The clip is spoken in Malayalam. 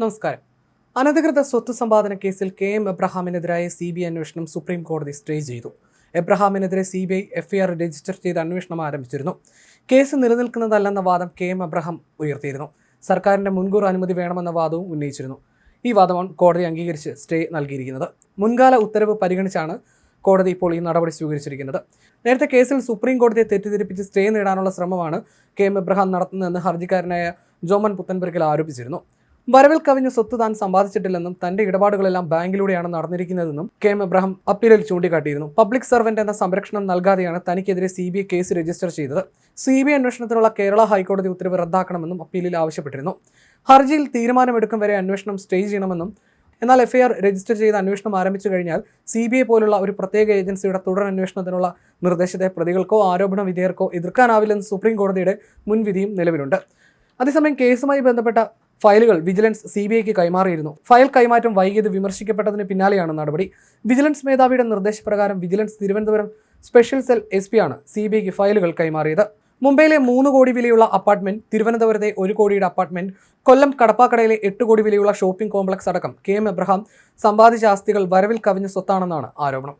നമസ്കാരം. അനധികൃത സ്വത്ത് സമ്പാദന കേസിൽ കെ എം എബ്രഹാമിനെതിരായ സി ബി ഐ അന്വേഷണം സുപ്രീം കോടതി സ്റ്റേ ചെയ്തു. എബ്രഹാമിനെതിരെ C B I FIR register ചെയ്ത് അന്വേഷണം ആരംഭിച്ചിരുന്നു. കേസ് നിലനിൽക്കുന്നതല്ലെന്ന വാദം കെ എം എബ്രഹാം ഉയർത്തിയിരുന്നു. സർക്കാരിന്റെ മുൻകൂർ അനുമതി വേണമെന്ന വാദവും ഉന്നയിച്ചിരുന്നു. ഈ വാദമാണ് കോടതി അംഗീകരിച്ച് സ്റ്റേ നൽകിയിരിക്കുന്നത്. മുൻകാല ഉത്തരവ് പരിഗണിച്ചാണ് കോടതി ഇപ്പോൾ ഈ നടപടി സ്വീകരിച്ചിരിക്കുന്നത്. നേരത്തെ കേസിൽ സുപ്രീം കോടതിയെ തെറ്റിദ്ധരിപ്പിച്ച് സ്റ്റേ നേടാനുള്ള ശ്രമമാണ് കെ എം എബ്രഹാം നടത്തുന്നതെന്ന് ഹർജിക്കാരനായ ജോമൻ പുത്തൻപുരക്കിൽ ആരോപിച്ചിരുന്നു. വരവിൽ കവിഞ്ഞ സ്വത്ത് താൻ സമ്പാദിച്ചിട്ടില്ലെന്നും തന്റെ ഇടപാടുകളെല്ലാം ബാങ്കിലൂടെയാണ് നടന്നിരിക്കുന്നതെന്നും കെ എം എബ്രഹാം അപ്പീലിൽ ചൂണ്ടിക്കാട്ടിയിരുന്നു. പബ്ലിക് സർവന്റ് എന്ന സംരക്ഷണം നൽകാതെയാണ് തനിക്കെതിരെ C B I case register ചെയ്തത്. സി ബി ഐ അന്വേഷണത്തിനുള്ള കേരള ഹൈക്കോടതി ഉത്തരവ് റദ്ദാക്കണമെന്നും അപ്പീലിൽ ആവശ്യപ്പെട്ടിരുന്നു. ഹർജിയിൽ തീരുമാനമെടുക്കും വരെ അന്വേഷണം സ്റ്റേ ചെയ്യണമെന്നും എന്നാൽ എഫ്ഐആർ രജിസ്റ്റർ ചെയ്ത് അന്വേഷണം ആരംഭിച്ചു കഴിഞ്ഞാൽ സി ബി ഐ പോലുള്ള ഒരു പ്രത്യേക ഏജൻസിയുടെ തുടർ അന്വേഷണത്തിനുള്ള നിർദ്ദേശത്തെ പ്രതികൾക്കോ ആരോപണ വിധേയർക്കോ എതിർക്കാനാവില്ലെന്ന് സുപ്രീം കോടതിയുടെ മുൻവിധിയും നിലവിലുണ്ട്. അതേസമയം കേസുമായി ബന്ധപ്പെട്ട ഫയലുകൾ വിജിലൻസ് സി ബി ഐക്ക് കൈമാറിയിരുന്നു. ഫയൽ കൈമാറ്റം വൈകിയത് വിമർശിക്കപ്പെട്ടതിന് പിന്നാലെയാണ് നടപടി. വിജിലൻസ് മേധാവിയുടെ നിർദ്ദേശപ്രകാരം vigilance Thiruvananthapuram special cell S P ആണ് സി ബി ഐക്ക് ഫയലുകൾ കൈമാറിയത്. മുംബൈയിലെ മൂന്ന് കോടി വിലയുള്ള അപ്പാർട്ട്മെന്റ് തിരുവനന്തപുരത്തെ ഒരു കോടിയുടെ അപ്പാർട്ട്മെന്റ് കൊല്ലം കടപ്പാക്കടയിലെ എട്ട് കോടി വിലയുള്ള ഷോപ്പിംഗ് കോംപ്ലക്സ് അടക്കം കെ എം എബ്രഹാം സമ്പാദിച്ച ആസ്തികൾ വരവിൽ കവിഞ്ഞ സ്വത്താണെന്നാണ് ആരോപണം.